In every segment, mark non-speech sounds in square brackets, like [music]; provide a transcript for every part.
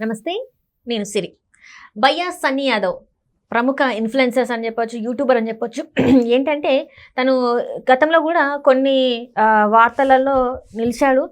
నమస్తే నేను సిరి. భయ్యా సన్నీ యాదవ్ ప్రముఖ ఇన్ఫ్లుయెన్సర్స్ అని చెప్పొచ్చు యూట్యూబర్ అని చెప్పొచ్చు. [clears throat] ఏంటంటే తను గతంలో కూడా కొన్ని వార్తలలో నిలిచాడు.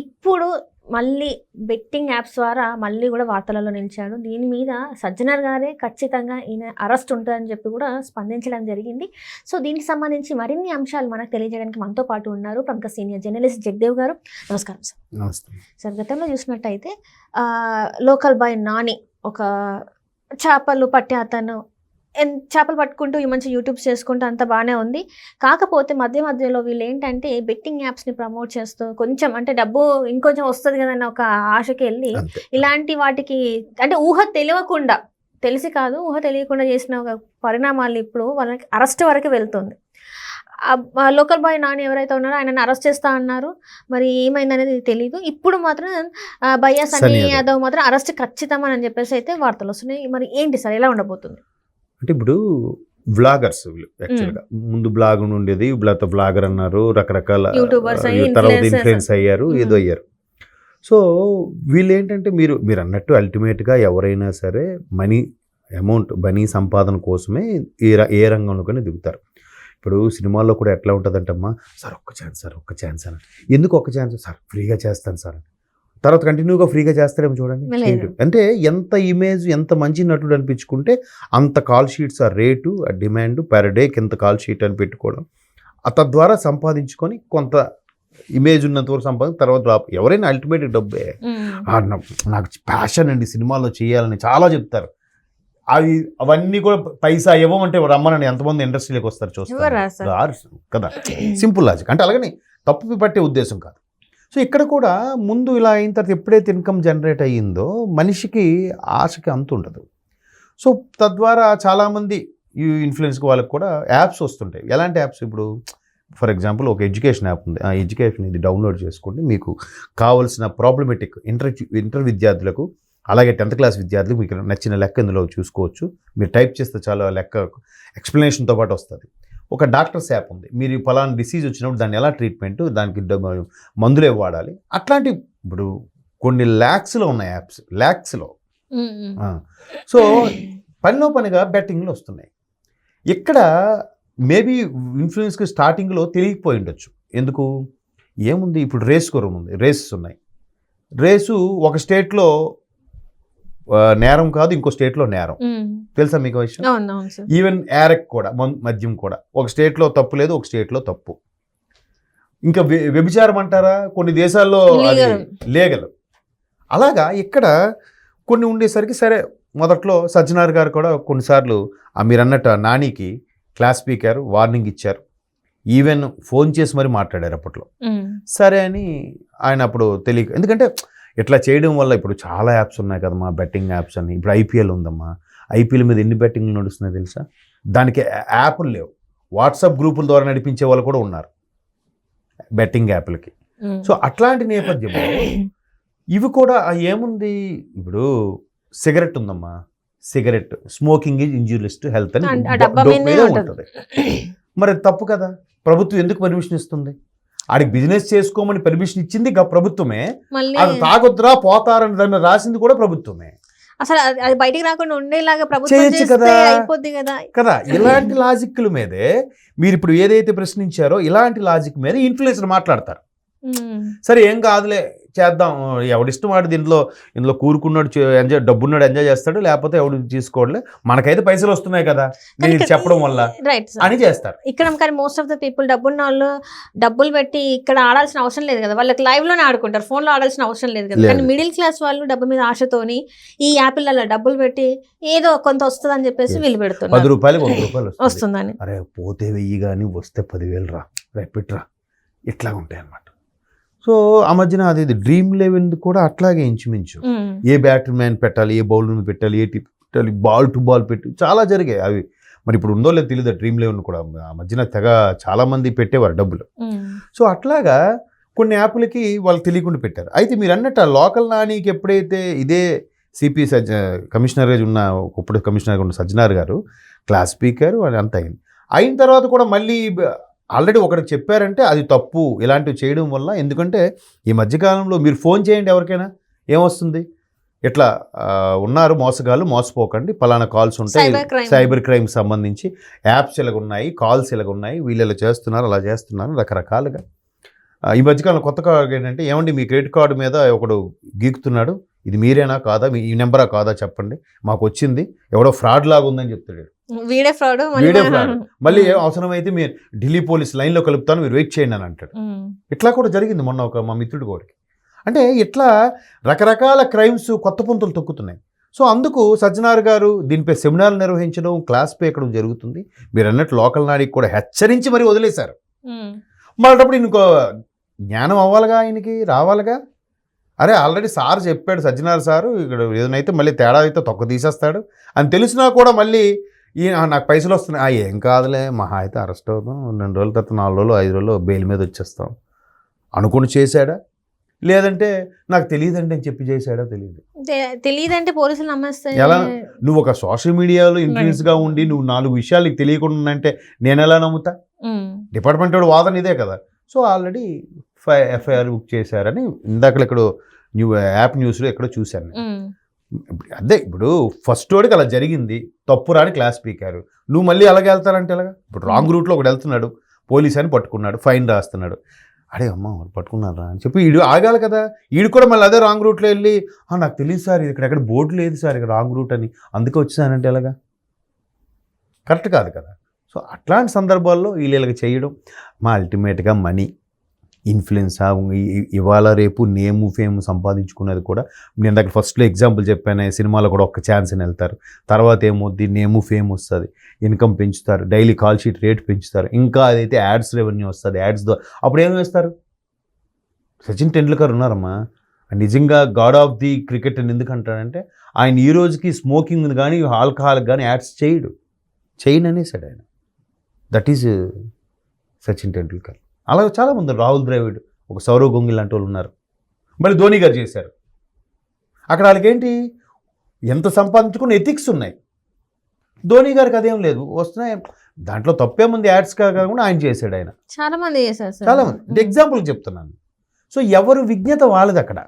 ఇప్పుడు మళ్ళీ బెట్టింగ్ యాప్స్ ద్వారా మళ్ళీ కూడా వార్తలలో నిలిచాడు. దీని మీద సజ్జనర్ గారే ఖచ్చితంగా ఈయన అరెస్ట్ ఉంటుందని చెప్పి కూడా స్పందించడం జరిగింది. సో దీనికి సంబంధించి మరిన్ని అంశాలు మనకు తెలియజేయడానికి మనతో పాటు ఉన్నారు ప్రముఖ సీనియర్ జర్నలిస్ట్ జగదేవ్ గారు. నమస్కారం సార్. నమస్తే. సార్ గతంలో చూసినట్టయితే లోకల్ బాయ్ నాని ఒక చేపలు పట్టే అతను చేపలు పట్టుకుంటూ ఈ మంచి యూట్యూబ్స్ చేసుకుంటూ అంత బాగానే ఉంది. కాకపోతే మధ్య మధ్యలో వీళ్ళు ఏంటంటే బెట్టింగ్ యాప్స్ని ప్రమోట్ చేస్తూ కొంచెం అంటే డబ్బు ఇంకొంచెం వస్తుంది కదన్న ఒక ఆశకి వెళ్ళి ఇలాంటి వాటికి అంటే ఊహ తెలియకుండా తెలిసి కాదు ఊహ తెలియకుండా చేసిన ఒక పరిణామాలు ఇప్పుడు వాళ్ళకి అరెస్ట్ వరకు వెళ్తుంది. లోకల్ బాయ్ నాని ఎవరైతే ఉన్నారో ఆయనను అరెస్ట్ చేస్తా అన్నారు. మరి ఏమైంది అనేది తెలియదు ఇప్పుడు మాత్రం ఆ, భయ్యా సన్నీ. యాదవ్. మాత్రం అరెస్ట్ ఖచ్చితం అని చెప్పేసి అయితే వార్తలు వస్తున్నాయి. మరి ఏంటి సార్? ఎలా ఉండబోతుంది? అంటే ఇప్పుడు వ్లాగర్స్ యాక్చువల్గా ముందు బ్లాగ్ ఉండేది ఇప్పుడు బ్లాగర్ అన్నారు రకరకాల తర్వాత. ఇన్ఫ్లుయెన్స్ అయ్యారు మ్మ్. ఏదో అయ్యారు సో వీళ్ళు ఏంటంటే మీరు మీరు అన్నట్టు అల్టిమేట్గా ఎవరైనా సరే మనీ అమౌంట్ మనీ సంపాదన కోసమే ఏ ఏ రంగంలోకైనా దిగుతారు ఇప్పుడు సినిమాల్లో కూడా ఎట్లా ఉంటుందంటమ్మా సార్ ఒక్క ఛాన్స్ సార్ ఒక్క ఛాన్స్ అని ఎందుకు ఒక్క ఛాన్స్ సార్ ఫ్రీగా చేస్తాను సార్ అని. తర్వాత కంటిన్యూగా ఫ్రీగా చేస్తారేమో చూడండి? అంటే ఎంత ఇమేజ్ ఎంత మంచి నటుడు అనిపించుకుంటే అంత కాల్ షీట్స్ ఆ రేటు ఆ డిమాండ్ పర్ డేకి ఎంత కాల్ షీట్ అని పెట్టుకోవడం. తద్వారా సంపాదించుకొని కొంత ఇమేజ్ ఉన్నంత వరకు సంపాదించి తర్వాత డ్రాప్ ఎవరైనా అల్టిమేట్ డబ్బే. నాకు ప్యాషన్ అండి సినిమాలో చేయాలని చాలా చెప్తారు. అవి అవన్నీ కూడా పైసా ఇవ్వమంటే రమ్మనండి ఎంతమంది ఇండస్ట్రీలోకి వస్తారు చూస్తారు. కదా? సింపుల్ లాజిక్ అంటే అలాగని తప్పు పట్టే ఉద్దేశం కాదు. సో ఇక్కడ కూడా ముందు ఇలా అయిన తర్వాత ఎప్పుడైతే ఇన్కమ్ జనరేట్ అయ్యిందో మనిషికి ఆశకి అంత ఉండదు. సో తద్వారా చాలామంది ఈ ఇన్ఫ్లుయెన్స్కి వాళ్ళకి కూడా యాప్స్ వస్తుంటాయి. ఎలాంటి యాప్స్ ఇప్పుడు? ఫర్ ఎగ్జాంపుల్ ఒక ఎడ్యుకేషన్ యాప్ ఉంది. ఆ ఎడ్యుకేషన్ ఇది డౌన్లోడ్ చేసుకోండి. మీకు కావాల్సిన ప్రాబ్లమెటిక్ ఇంటర్ ఇంటర్ విద్యార్థులకు అలాగే టెన్త్ క్లాస్ విద్యార్థులకు మీకు నచ్చిన లెక్క ఇందులో చూసుకోవచ్చు. మీరు టైప్ చేస్తే చాలా లెక్క ఎక్స్ప్లెనేషన్తో పాటు వస్తుంది. ఒక డాక్టర్స్ యాప్ ఉంది. మీరు ఫలానా డిసీజ్ వచ్చినప్పుడు దాన్ని ఎలా ట్రీట్మెంట్ దానికి మందులు వాడాలి? అట్లాంటి ఇప్పుడు కొన్ని ల్యాక్స్లో ఉన్నాయి యాప్స్. ల్యాక్స్లో సో పనిలో పనిగా బెట్టింగ్లు వస్తున్నాయి. ఇక్కడ మేబీ ఇన్ఫ్లుయెన్స్కి స్టార్టింగ్లో తెలియకపోయి ఉండొచ్చు. ఎందుకు? ఏముంది? ఇప్పుడు రేస్ కొరం ఉంది. రేసెస్ ఉన్నాయి. రేసు ఒక స్టేట్లో నేరం కాదు ఇంకో స్టేట్లో నేరం. తెలుసా మీకు విషయం? ఈవెన్ యారక్ కూడా మద్యం కూడా. ఒక స్టేట్లో తప్పు లేదు ఒక స్టేట్లో తప్పు. ఇంకా వ్య- వ్యభిచారం అంటారా? కొన్ని దేశాల్లో. లేగల్ అలాగా ఇక్కడ కొన్ని ఉండేసరికి సరే మొదట్లో సజ్జనార్ గారు కూడా కొన్నిసార్లు ఆ మీరు అన్నట్టు నానికి క్లాస్ స్పీకర్ వార్నింగ్ ఇచ్చారు. ఈవెన్ ఫోన్ చేసి మరి మాట్లాడారు అప్పట్లో. సరే అని ఆయన అప్పుడు తెలియక ఎందుకంటే ఇట్లా చేయడం వల్ల ఇప్పుడు చాలా యాప్స్ ఉన్నాయి కదమ్మా బెట్టింగ్ యాప్స్ అని. ఇప్పుడు ఐపీఎల్ ఉందమ్మా. ఐపీఎల్ మీద ఎన్ని బెట్టింగ్లు నడుస్తున్నాయి తెలుసా? దానికి యాప్లు లేవు. వాట్సాప్ గ్రూపుల ద్వారా నడిపించే వాళ్ళు కూడా ఉన్నారు. బెట్టింగ్ యాప్లకి. సో అట్లాంటి నేపథ్యంలో ఇవి కూడా ఏముంది? ఇప్పుడు సిగరెట్ ఉందమ్మా. Cigarette smoking is injurious to health అని ఉంటుంది. మరి తప్పు కదా? ప్రభుత్వం ఎందుకు పర్మిషన్ ఇస్తుంది? ఆడికి బిజినెస్ చేసుకోమని పర్మిషన్ ఇచ్చింది ప్రభుత్వమే. అది తాగొద్దురా పోతారని దాని మీద రాసింది కూడా ప్రభుత్వమే. అసలు అది- బయటికి రాకుండా ఉండేలాగా ప్రభుత్వం కదా. అయిపోద్ది కదా. కదా ఇలాంటి లాజిక్ల మీదే మీరు ఇప్పుడు ఏదైతే ప్రశ్నించారో ఇలాంటి లాజిక్ మీద ఇన్ఫ్లుయెన్సర్ మాట్లాడతారు. సరే ఏం కాదులే. చేద్దాం. ఎవడిష్టం వాడు దీంట్లో ఇందులో కూరుకున్నాడు ఎంజాయ్ డబ్బున్నాడు ఎంజాయ్ చేస్తాడు లేకపోతే ఎవడు తీసుకోవట్లే. మనకైతే పైసలు వస్తున్నాయి కదా నేను చెప్పడం వల్ల అని చేస్తారు. ఇక్కడ కానీ మోస్ట్ ఆఫ్ ద పీపుల్ డబ్బున్న వాళ్ళు డబ్బులు పెట్టి ఇక్కడ ఆడాల్సిన అవసరం లేదు కదా. వాళ్ళకి లైవ్లోనే ఆడుకుంటారు ఫోన్లో ఆడాల్సిన అవసరం లేదు కదా. కానీ మిడిల్ క్లాస్ వాళ్ళు డబ్బు మీద ఆశతోని ఈ యాపిల్లలో డబ్బులు పెట్టి ఏదో కొంత వస్తుంది అని చెప్పేసి. వీళ్ళు పది పెడుతున్నారు రూపాయలు వంద రూపాయలు వస్తుంది. వస్తుందని. అరే పోతే వెయ్యి కానీ వస్తే పదివేలు రా. రేపిట్రా ఇట్లా ఉంటాయి అన్నమాట సో ఆ మధ్యన అది డ్రీమ్ లెవెన్ కూడా అట్లాగే ఇంచుమించు. ఏ బ్యాటర్ మ్యాన్ పెట్టాలి ఏ బౌల్ మీద పెట్టాలి ఏ టిప్ పెట్టాలి బాల్ టు బాల్ పెట్టి చాలా జరిగాయి అవి. మరి ఇప్పుడు ఉందో లేదో తెలియదు డ్రీమ్ లెవెన్ కూడా ఆ మధ్యన తెగ చాలా మంది పెట్టేవారు డబ్బులు. సో అట్లాగా కొన్ని యాప్లకి వాళ్ళు తెలియకుండా పెట్టారు. అయితే మీరు అన్నట్టు ఆ లోకల్ నానికి ఎప్పుడైతే ఇదే సిపి సజ్జ కమిషనర్గా ఉన్న ఇప్పుడు కమిషనర్గా ఉన్న సజ్జనార్ గారు క్లాస్ స్పీకర్ అది అంత అయింది. అయిన తర్వాత కూడా మళ్ళీ ఆల్రెడీ ఒకటి చెప్పారంటే అది తప్పు ఇలాంటివి చేయడం వల్ల ఎందుకంటే ఈ మధ్యకాలంలో మీరు ఫోన్ చేయండి ఎవరికైనా ఏమొస్తుంది? ఇట్లా ఉన్నారు మోసగాళ్ళు మోసపోకండి పలానా కాల్స్ ఉంటాయి. Cyber crime. సంబంధించి యాప్స్ ఇలాగ ఉన్నాయి కాల్స్ ఇలాగ ఉన్నాయి వీళ్ళు ఇలా చేస్తున్నారు అలా చేస్తున్నారు రకరకాలుగా. ఈ మధ్యకాలం కొత్త కార్డు ఏంటంటే ఏమండి మీ క్రెడిట్ కార్డు మీద ఒకడు గీకుతున్నాడు ఇది మీరేనా కాదా? మీ ఈ నెంబరా కాదా చెప్పండి మాకు వచ్చింది ఎవడో ఫ్రాడ్ లాగా ఉందని చెప్తాడు వీడే ఫ్రాడ్ వీడే fraud. మళ్ళీ ఏ అవసరమైతే మీరు ఢిల్లీ పోలీస్ లైన్లో కలుపుతాను మీరు వెయిట్ చేయండి అని అంటాడు. ఇట్లా కూడా జరిగింది మొన్న ఒక మా మిత్రుడి కోడికి అంటే ఇట్లా రకరకాల క్రైమ్స్ కొత్త పుంతలు తొక్కుతున్నాయి. సో అందుకు సజ్జనార్ గారు దీనిపై సెమినార్లు నిర్వహించడం క్లాస్ పేయడం జరుగుతుంది. మీరు అన్నట్టు లోకల్ నాడికి కూడా హెచ్చరించి మరి వదిలేశారు. మళ్ళీ ఇంకో జ్ఞానం అవ్వాలిగా ఆయనకి రావాలిగా? అరే ఆల్రెడీ సార్ చెప్పాడు సజ్జనార్ సారు ఇక్కడ ఏదైతే మళ్ళీ తేడా అయితే తొక్క తీసేస్తాడు అని తెలిసినా కూడా మళ్ళీ ఈ నాకు పైసలు వస్తున్నాయి. ఆ, ఏం కాదులే మహా అయితే అరెస్ట్ అవుతాం రెండు రోజుల తర్వాత నాలుగు రోజులు ఐదు రోజులు బెయిల్ మీద వచ్చేస్తాం. అనుకుని చేశాడా? లేదంటే నాకు తెలియదండి అని చెప్పి చేశాడా? తెలియదు. తెలియదంటే పోలీసులు నమ్మేస్తే ఎలా? నువ్వు ఒక సోషల్ మీడియాలో ఇన్ఫ్లుయెన్స్గా ఉండి నువ్వు నాలుగు విషయాలు నీకు తెలియకుండా ఉందంటే నేను ఎలా నమ్ముతా. డిపార్ట్మెంట్ వాడు వాదన ఇదే కదా. సో ఆల్రెడీ ఎఫ్ఐఆర్ బుక్ చేశారని ఇందాక ఇక్కడ న్యూ యాప్ న్యూస్లో ఎక్కడో చూశాను. అదే ఇప్పుడు ఫస్ట్ వాడికి అలా జరిగింది. తప్పు రాని క్లాస్ స్పీకర్ నువ్వు మళ్ళీ అలాగే వెళ్తారంటే ఎలాగా? ఇప్పుడు రాంగ్ రూట్లో ఒకటి వెళ్తున్నాడు. పోలీస్ అని పట్టుకున్నాడు. ఫైన్ రాస్తున్నాడు. అడే అమ్మ పట్టుకున్నారా అని చెప్పి ఈడు ఆగాలి కదా. ఈడు కూడా మళ్ళీ అదే రాంగ్ రూట్లో వెళ్ళి "ఆ, నాకు తెలియదు సార్ ఇక్కడ ఎక్కడ బోర్డు లేదు సార్ ఇక్కడ రాంగ్ రూట్ అని. అందుకే వచ్చానంటే ఎలాగా? కరెక్ట్ కాదు కదా. సో అట్లాంటి సందర్భాల్లో వీళ్ళు ఇలాగ చేయడం మా అల్టిమేట్గా మనీ ఇన్ఫ్లుయెన్స్ ఇవాళ రేపు నేము ఫేమ్ సంపాదించుకున్నది కూడా నేను దగ్గర ఫస్ట్లో ఎగ్జాంపుల్ చెప్పాను సినిమాలో కూడా ఒక్క ఛాన్స్ అని వెళ్తారు. తర్వాత ఏమవుద్ది? నేము ఫేమ్ వస్తుంది. ఇన్కమ్ పెంచుతారు. డైలీ కాల్ షీట్ రేట్ పెంచుతారు. ఇంకా అదైతే యాడ్స్ రెవెన్యూ వస్తుంది. యాడ్స్ ద్వారా అప్పుడు ఏం వేస్తారు సచిన్ టెండూల్కర్ ఉన్నారమ్మా. నిజంగా గాడ్ ఆఫ్ ది క్రికెట్ అని ఎందుకు అంటాడంటే ఆయన ఈ రోజుకి స్మోకింగ్ కానీ ఆల్కహాల్ కానీ యాడ్స్ చేయడు. చేయను అనేసాడు ఆయన. That is Sachin Tendulkar. అలాగే చాలామంది. రాహుల్ ద్రావిడ్ ఒక సౌరవ్ గంగుల్ లాంటి వాళ్ళు ఉన్నారు. మళ్ళీ ధోని గారు చేశారు. అక్కడ వాళ్ళకేంటి? ఎంత సంపాదించుకున్న ఎథిక్స్ ఉన్నాయి. ధోని గారికి అదేం లేదు. వస్తున్నాయి. దాంట్లో తప్పేముంది యాడ్స్ కాకుండా ఆయన చేశాడు ఆయన. చాలా మంది చేశారు చాలా మంది. ఎగ్జాంపుల్ చెప్తున్నాను. సో ఎవరు విజ్ఞత వాళ్ళది అక్కడ.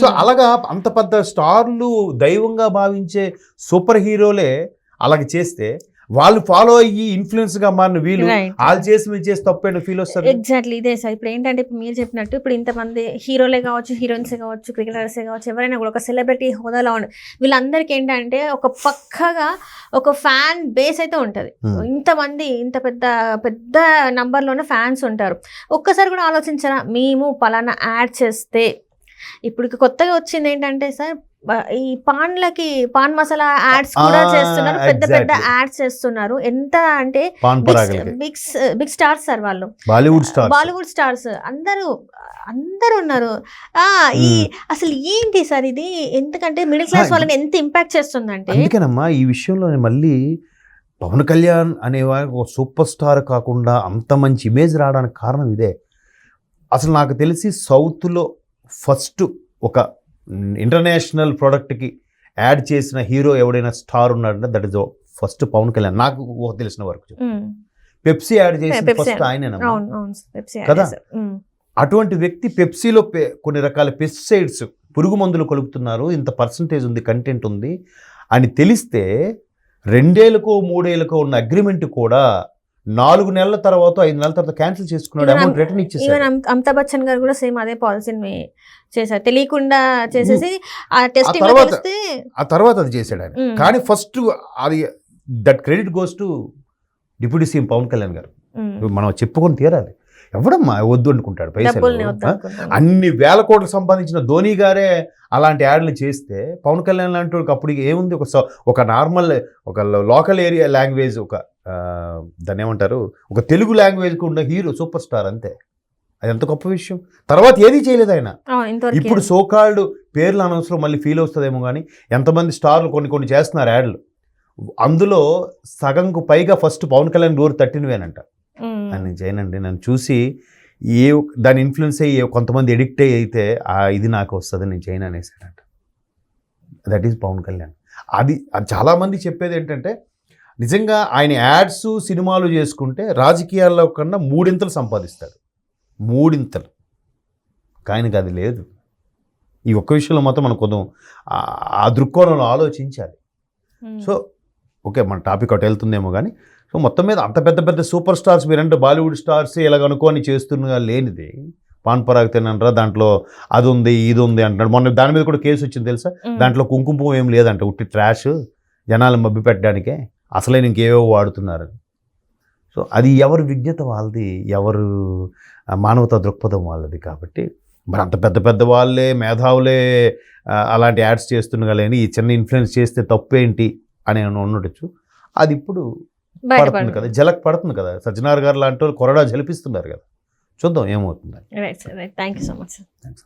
సో అలాగా అంత పెద్ద స్టార్లు దైవంగా భావించే సూపర్ హీరోలే అలాగ చేస్తే వాళ్ళు ఫాలో అయ్యి ఇన్ఫ్లుయెన్స్గా మారిన వీళ్ళు. వాళ్ళు చేసి మీరు చేసి తప్పేంటి ఫీల్ వస్తారు ఎగ్జాక్ట్లీ ఇదే సార్ ఇప్పుడు ఏంటంటే ఇప్పుడు మీరు చెప్పినట్టు ఇప్పుడు ఇంతమంది హీరోలే కావచ్చు హీరోయిన్సే కావచ్చు క్రికెటర్సే కావచ్చు ఎవరైనా కూడా ఒక సెలబ్రిటీ హోదాలో ఉండి వీళ్ళందరికీ ఏంటంటే ఒక పక్కగా ఒక ఫ్యాన్ బేస్ అయితే ఉంటుంది Hmm. ఇంతమంది ఇంత పెద్ద పెద్ద నంబర్లోనే ఫ్యాన్స్ ఉంటారు ఒక్కసారి కూడా ఆలోచించరా మేము పలానా యాడ్ చేస్తే ఇప్పుడు కొత్తగా వచ్చింది ఏంటంటే సార్ ఈ పాన్లకి పాన్ మసాలా యాడ్స్ కూడా చేస్తున్నారు. పెద్ద పెద్ద. యాడ్స్ చేస్తున్నారు. ఎంత అంటే బిగ్ బిగ్ స్టార్స్ సార్ వాళ్ళు. Bollywood star Bollywood stars. అందరూ అందరూ ఉన్నారు. ఆ ఈ అసలు ఏంటి సార్ ఇది? ఎందుకంటే మిడిల్ క్లాస్ వాళ్ళని ఎంత ఇంపాక్ట్ చేస్తుందంటే అందుకేనమ్మా ఈ విషయంలో మళ్ళీ పవన్ కళ్యాణ్ అనేవారు ఒక సూపర్ స్టార్ కాకుండా అంత మంచి ఇమేజ్ రావడానికి కారణం ఇదే. అసలు నాకు తెలిసి సౌత్లో ఫస్ట్ ఒక ఇంటర్నేషనల్ ప్రోడక్ట్కి యాడ్ చేసిన హీరో ఎవడైనా స్టార్ ఉన్నాడంటే that is first Pawan Kalyan. నాకు తెలిసిన వరకు పెప్సీ యాడ్ చేసిన. ఫస్ట్ ఆయనేనమ్మా. పెప్సీ కదా? అటువంటి వ్యక్తి పెప్సీలో కొన్ని రకాల పెస్టిసైడ్స్ పురుగు మందులు కలుపుతున్నారు. ఇంత పర్సంటేజ్ ఉంది కంటెంట్ ఉంది. అని తెలిస్తే రెండేళ్ళకో మూడేళ్ళకో ఉన్న అగ్రిమెంట్ కూడా నాలుగు నెలల తర్వాత ఐదు నెలల తర్వాత క్యాన్సిల్ చేసుకున్నాడు అమౌంట్ రిటర్న్ అమ్- అమితాబ్ బచ్చన్ గారు కూడా సేమ్ అదే పాలసీని చేశారు. తెలియకుండా చేసేసి ఆ తెలిస్తే ఆ తర్వాత అది చేశాడు ఆయన. కానీ ఫస్ట్ అది that credit goes to deputy CM Pawan Kalyan garu. మనం చెప్పుకొని తీరాలి. ఎవడమ్మా వద్దు అనుకుంటాడు పైసలు. అన్ని వేల కోట్లు సంపాదించిన ధోని గారే అలాంటి యాడ్లు చేస్తే పవన్ కళ్యాణ్ లాంటి వాడికి అప్పుడు ఏముంది? ఒక ఒక నార్మల్ ఒక లోకల్ ఏరియా లాంగ్వేజ్ ఒక దాన్ని ఏమంటారు? ఒక తెలుగు లాంగ్వేజ్కి ఉన్న హీరో సూపర్ స్టార్ అంతే. అది ఎంత గొప్ప విషయం. తర్వాత ఏది చేయలేదు ఆయన. ఇప్పుడు సోకాల్డ్ పేర్లు అనవసరం మళ్ళీ ఫీల్ వస్తుందేమో కానీ ఎంతమంది స్టార్లు కొన్ని కొన్ని చేస్తున్నారు యాడ్లు. అందులో సగంకు పైగా ఫస్ట్ పవన్ కళ్యాణ్ డోర్ తట్టినవేనంట. అని నేను చేయనండి నన్ను చూసి ఏ దాని ఇన్ఫ్లుయెన్స్ అయ్యి కొంతమంది ఎడిక్ట్ అయ్యి అయితే ఆ ఇది నాకు వస్తుంది నేను చేయను అనేసాడంట. That is Pawan Kalyan. అది అది చాలామంది చెప్పేది ఏంటంటే నిజంగా ఆయన యాడ్స్ సినిమాలు చేసుకుంటే రాజకీయాల్లో కన్నా మూడింతలు సంపాదిస్తాడు. మూడింతలు. ఆయనకి అది లేదు. ఈ ఒక్క విషయంలో మాత్రం మనం కొంచెం ఆ- దృక్కోణంలో ఆలోచించాలి. సో ఓకే మన టాపిక్ ఒకటి వెళ్తుందేమో కానీ సో మొత్తం మీద అంత పెద్ద పెద్ద సూపర్ స్టార్స్ మీరంటే బాలీవుడ్ స్టార్స్ ఇలాగ అనుకోని చేస్తున్నా లేనిది పాన్ పరాగ్ తినంటారా దాంట్లో అది ఉంది ఇది ఉంది అంటున్నాడు. మొన్న దాని మీద కూడా కేసు వచ్చింది తెలుసా. దాంట్లో కుంకుమ ఏం లేదంట ఉట్టి ట్రాష్ జనాలు మభ్య పెట్టడానికే అసలే ఇంకేవో వాడుతున్నారు. సో అది ఎవరి విజ్ఞత వాళ్ళది ఎవరు మానవతా దృక్పథం వాళ్ళది కాబట్టి మరి అంత పెద్ద పెద్ద వాళ్ళే మేధావులే అలాంటి యాడ్స్ చేస్తున్నా కానీ ఈ చిన్న ఇన్ఫ్లుయెన్స్ చేస్తే తప్పేంటి అని ఉండొచ్చు. అది ఇప్పుడు పడుతుంది కదా జలక్ పడుతుంది కదా. సజ్జనార్ గారు లాంటి వాళ్ళు కొరడా జలిపిస్తున్నారు కదా. చూద్దాం ఏమవుతుంది right sir right thank you so much thanks